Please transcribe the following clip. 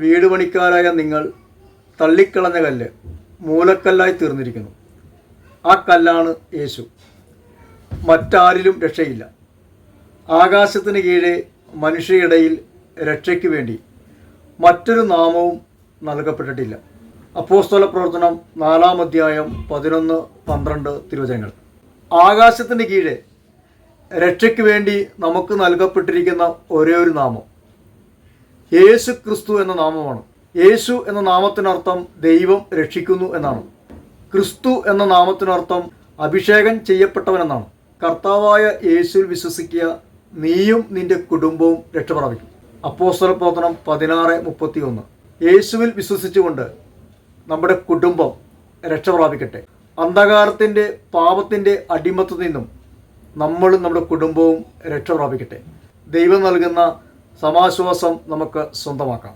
വീട് പണിക്കാരായ നിങ്ങൾ തള്ളിക്കളഞ്ഞ കല്ല് മൂലക്കല്ലായി തീർന്നിരിക്കുന്നു. ആ കല്ലാണ് യേശു. മറ്റാരിലും രക്ഷയില്ല. ആകാശത്തിന് കീഴെ മനുഷ്യയിടയിൽ രക്ഷയ്ക്ക് വേണ്ടി മറ്റൊരു നാമവും നൽകപ്പെട്ടിട്ടില്ല. അപ്പോസ്തല പ്രവർത്തനം നാലാം അധ്യായം പതിനൊന്ന് പന്ത്രണ്ട് തിരുവചനങ്ങൾ. ആകാശത്തിന് കീഴെ രക്ഷയ്ക്ക് വേണ്ടി നമുക്ക് നൽകപ്പെട്ടിരിക്കുന്ന ഒരേ ഒരു നാമം. യേശു ക്രിസ്തു എന്ന നാമമാണ്. യേശു എന്ന നാമത്തിനർത്ഥം ദൈവം രക്ഷിക്കുന്നു എന്നാണ്. ക്രിസ്തു എന്ന നാമത്തിനർത്ഥം അഭിഷേകം ചെയ്യപ്പെട്ടവനെന്നാണ്. കർത്താവായ യേശുവിൽ വിശ്വസിക്കുക നീയും നിന്റെ കുടുംബവും രക്ഷപ്രാപിക്കും അപ്പോസ്തല പ്രവർത്തനം പതിനാറ് മുപ്പത്തി ഒന്ന് യേശുവിൽ വിശ്വസിച്ചുകൊണ്ട് നമ്മുടെ കുടുംബം രക്ഷപ്രാപിക്കട്ടെ അന്ധകാരത്തിന്റെ പാപത്തിന്റെ അടിമത്തു നിന്നും നമ്മളും നമ്മുടെ കുടുംബവും രക്ഷപ്രാപിക്കട്ടെ ദൈവം നൽകുന്ന സമാശ്വാസം നമുക്ക് സ്വന്തമാക്കാം